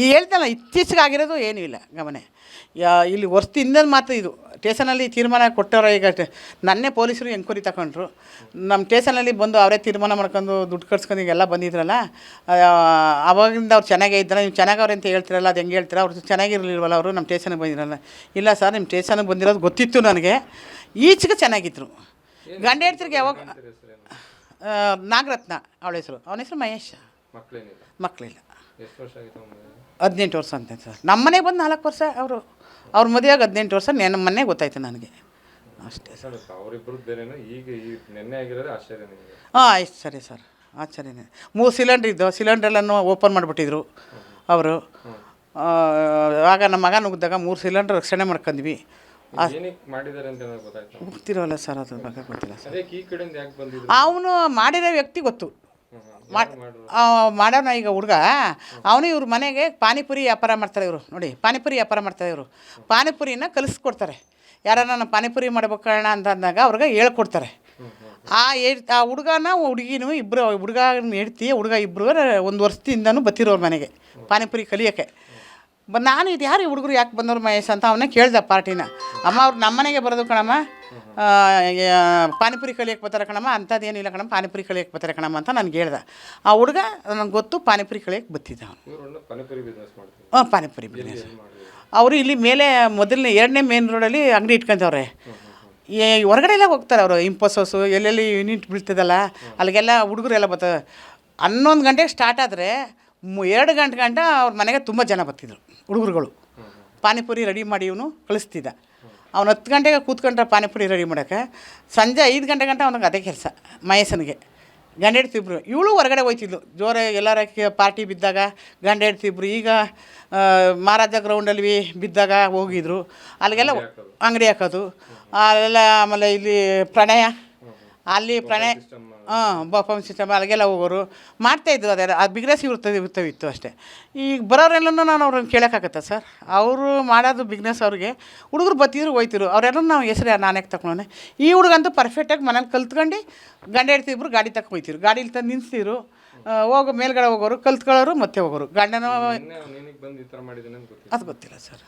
ಈ ಹೇಳ್ತಲ್ಲ ಇತ್ತೀಚೆಗೆ ಆಗಿರೋದು ಏನೂ ಇಲ್ಲ ಗಮನೆ. ಇಲ್ಲಿ ಇಲ್ಲಿ ವರ್ಷದಿಂದ ಮಾತ್ರ ಇದು. ಸ್ಟೇಷನಲ್ಲಿ ತೀರ್ಮಾನ ಕೊಟ್ಟವ್ರ ಈಗ ನನ್ನೇ ಪೊಲೀಸರು ಎಂಕ್ವೈರಿ ತಗೊಂಡ್ರು. ನಮ್ಮ ಸ್ಟೇಷನಲ್ಲಿ ಬಂದು ಅವರೇ ತೀರ್ಮಾನ ಮಾಡ್ಕೊಂಡು ದುಡ್ಡು ಕಟ್ಸ್ಕೊಂಡು ಎಲ್ಲ ಬಂದಿದ್ರಲ್ಲ ಅವಾಗಿಂದ ಅವ್ರು ಚೆನ್ನಾಗೇ ಇದ್ದಾರೆ. ನೀವು ಚೆನ್ನಾಗವ್ರೆ ಅಂತ ಹೇಳ್ತಿರಲ್ಲ ಅದು ಹೆಂಗೆ ಹೇಳ್ತೀರ? ಅವ್ರು ಚೆನ್ನಾಗಿರಲಿಲ್ವಲ್ಲ ಅವರು ನಮ್ಮ ಸ್ಟೇಷನ್ಗೆ ಬಂದಿರಲ್ಲ. ಇಲ್ಲ ಸರ್ ನಿಮ್ಮ ಸ್ಟೇಷನ್ಗೆ ಬಂದಿರೋದು ಗೊತ್ತಿತ್ತು ನನಗೆ. ಈಚೆಗೆ ಚೆನ್ನಾಗಿದ್ರು. ಗಂಡ ಹೇಳ್ತಿರ್ಗೆ ಯಾವಾಗ ನಾಗರತ್ನ ಅವಳ ಹೆಸರು. ಅವನ ಹೆಸರು ಮಹೇಶ್. ಮಕ್ಕಳಿಲ್ಲ ಎಷ್ಟು ವರ್ಷ ಆಗಿತ್ತು ಹದಿನೆಂಟು ವರ್ಷ ಅಂತ ಸರ್. ನಮ್ಮ ಮನೆಗೆ ಬಂದು ನಾಲ್ಕು ವರ್ಷ ಅವರು ಅವ್ರ ಮದುವೆಯಾಗ ಹದಿನೆಂಟು ವರ್ಷ ನೆನ ಮೊನ್ನೆ ಗೊತ್ತಾಯ್ತು ನನಗೆ. ಅಷ್ಟೇ ಸರ್. ಸರ್ ಅವರಿಬ್ಬರು ಬೇರೆನೋ ಈಗ ಈ ನಿನ್ನೆ ಆಗಿರೋದೇ ಆಶ್ಚರ್ಯ ನಿಮಗೆ. ಹಾಂ ಆಯ್ತು ಸರಿ ಸರ್. ಆಶ್ಚರ್ಯನೇ. ಮೂರು ಸಿಲಿಂಡ್ರ್ ಇದ್ದು ಸಿಲಿಂಡ್ರೆಲ್ಲನೂ ಓಪನ್ ಮಾಡಿಬಿಟ್ಟಿದ್ರು ಅವರು. ಆಗ ನಮ್ಮ ಮಗ ನುಗ್ಗಿದಾಗ ಮೂರು ಸಿಲಿಂಡ್ರ್ ರಕ್ಷಣೆ ಮಾಡ್ಕೊಂಡ್ವಿ ಏನಕ್ಕೆ ಮಾಡಿದ್ದಾರೆ ಅಂತ ಏನಾದ್ರು ಗೊತ್ತಾಯ್ತು? ಗೊತ್ತಿರೋಲ್ಲ ಸರ್ ಅದ್ರ ಬಗ್ಗೆ ಗೊತ್ತಿಲ್ಲ ಸರ್. ಅದೇ ಈ ಕಡೆಯಿಂದ ಯಾಕೆ ಬಂದಿದ್ರು? ಅವನು ಮಾಡಿರೋ ವ್ಯಕ್ತಿ ಗೊತ್ತು. ಮಾಡ್ ಮಾಡೋಣ ಈಗ ಹುಡುಗ. ಅವನು ಇವ್ರ ಮನೆಗೆ ಪಾನಿಪುರಿ ವ್ಯಾಪಾರ ಮಾಡ್ತಾರೆ ಇವರು. ನೋಡಿ ಪಾನಿಪುರಿ ವ್ಯಾಪಾರ ಮಾಡ್ತಾರೆ ಇವರು. ಪಾನಿಪುರಿನ ಕಲಿಸ್ಕೊಡ್ತಾರೆ. ಯಾರನ್ನ ನಾನು ಪಾನಿಪುರಿ ಮಾಡ್ಬೇಕಣ್ಣ ಅಂತ ಅಂದಾಗ ಅವ್ರಿಗೆ ಹೇಳ್ಕೊಡ್ತಾರೆ. ಆ ಆ ಹುಡುಗನ ಹುಡುಗಿನೂ ಇಬ್ಬರು ಹುಡುಗನ ಹೆಡ್ತಿ ಹುಡುಗ ಇಬ್ಬರು ಒಂದು ವರ್ಷದಿಂದನೂ ಬತ್ತಿರೋರು ಮನೆಗೆ ಪಾನಿಪುರಿ ಕಲಿಯೋಕ್ಕೆ. ಬ ನಾನು ಇದು ಯಾರು ಹುಡುಗರು ಯಾಕೆ ಬಂದವ್ರು ಮಹೇಶ್ ಅಂತ ಅವನೇ ಕೇಳ್ದೆ ಪಾರ್ಟಿನ. ಅಮ್ಮ ಅವ್ರು ನಮ್ಮನೆಗೆ ಬರೋದು ಕಣಮ್ಮ. ಪಾನಿಪುರಿ ಕಲಿಯಕ್ಕೆ ಬರ್ತಾರೆ ಕಣಮ್ಮ. ಅಂಥದ್ದೇನಿಲ್ಲ ಕಣಮ್ಮ. ಪಾನಿಪುರಿ ಕಲಿಯಕ್ಕೆ ಬರ್ತಾರೆ ಕಣಮ್ಮ ಅಂತ ನನಗೆ ಹೇಳ್ದೆ ಆ ಹುಡುಗ ನನಗೆ ಗೊತ್ತು ಪಾನಿಪುರಿ ಕಲಿಯಕ್ಕೆ ಬತ್ತಿದ್ದ ಅವನು. ಹಾಂ ಪಾನಿಪುರಿ ಬಿಸ್ನೆಸ್ ಅವರು ಇಲ್ಲಿ ಮೇಲೆ ಮೊದಲನೇ ಎರಡನೇ ಮೇನ್ ರೋಡಲ್ಲಿ ಅಂಗಡಿ ಇಟ್ಕೊಂತವ್ರೆ ಏ ಹೊರಗಡೆ ಎಲ್ಲ ಹೋಗ್ತಾರೆ ಅವರು. ಇಂಪೋಸೋಸು ಎಲ್ಲೆಲ್ಲಿ ಯೂನಿಟ್ ಬೀಳ್ತದಲ್ಲ ಅಲ್ಲಿಗೆಲ್ಲ ಹುಡುಗರೆಲ್ಲ ಬರ್ತಾರೆ. ಹನ್ನೊಂದು ಗಂಟೆಗೆ ಸ್ಟಾರ್ಟ್ ಆದರೆ ಎರಡು ಗಂಟೆ ಗಂಟ ಅವ್ರ ಮನೆಗೆ ತುಂಬ ಜನ ಬರ್ತಿದ್ರು ಹುಡುಗರುಗಳು. ಪಾನಿಪುರಿ ರೆಡಿ ಮಾಡಿ ಇವನು ಕಳಿಸ್ತಿದ್ದ. ಅವ್ನು ಹತ್ತು ಗಂಟೆಗೆ ಕೂತ್ಕೊಂಡ್ರೆ ಪಾನಿಪುರಿ ರೆಡಿ ಮಾಡೋಕ್ಕೆ ಸಂಜೆ ಐದು ಗಂಟೆ ಗಂಟೆ ಅವನಿಗೆ ಅದೇ ಕೆಲಸ ಮಹೇಶನಿಗೆ. ಗಂಡ ಹೆಡ್ತಿಬ್ರು ಇವಳು ಹೊರಗಡೆ ಹೋಯ್ತಿದ್ಲು. ಜೋರ ಎಲ್ಲರ ಪಾರ್ಟಿ ಬಿದ್ದಾಗ ಗಂಡ ಹೆಡ್ತಿಬ್ರು ಈಗ ಮಹಾರಾಜ ಗ್ರೌಂಡಲ್ಲಿ ಬಿದ್ದಾಗ ಹೋಗಿದ್ರು. ಅಲ್ಲಿಗೆಲ್ಲ ಅಂಗಡಿ ಹಾಕೋದು. ಅಲ್ಲೆಲ್ಲ ಆಮೇಲೆ ಇಲ್ಲಿ ಪ್ರಣಯ ಅಲ್ಲಿ ಪ್ರಣಯ ಹಾಂ ಬಫಮ್ ಸಿಸ್ಟಮ್ ಅಲ್ಲಿಗೆಲ್ಲ ಹೋಗೋರು ಮಾಡ್ತಾಯಿದ್ರು ಅದೆಲ್ಲ ಅದು ಬಿಗ್ನೆಸ್ ಇರ್ತದೆ ಇರ್ತವೆ ಇತ್ತು ಅಷ್ಟೇ. ಈಗ ಬರೋರೆಲ್ಲನೂ ನಾನು ಅವ್ರನ್ನ ಕೇಳೋಕ್ಕಾಗತ್ತಾ ಸರ್? ಅವರು ಮಾಡೋದು ಬಿಗ್ನೆಸ್ ಅವ್ರಿಗೆ ಹುಡುಗರು ಬತ್ತಿದ್ರು ಹೋಯ್ತಿರು ಅವರೆಲ್ಲ ನಾವು ಹೆಸರು ನಾನು ಯಾಕೆ ತಗೊಂಡೆ ಈ ಹುಡುಗಂತೂ ಪರ್ಫೆಕ್ಟಾಗಿ ಮನೇಲಿ ಕಲ್ತ್ಕೊಂಡು ಗಂಡ ಹೆಡ್ತಿಬ್ರು ಗಾಡಿ ತಗೊಂಡು ಹೋಯ್ತಿರು ಗಾಡೀಲಿ ತಂದು ನಿಲ್ಲಿಸ್ತಿರು ಹೋಗೋ ಮೇಲ್ಗಡೆ ಹೋಗೋರು ಕಲ್ತ್ಕೊಳ್ಳೋರು ಮತ್ತೆ ಹೋಗೋರು. ಗಂಡನ ಅದು ಗೊತ್ತಿಲ್ಲ ಸರ್.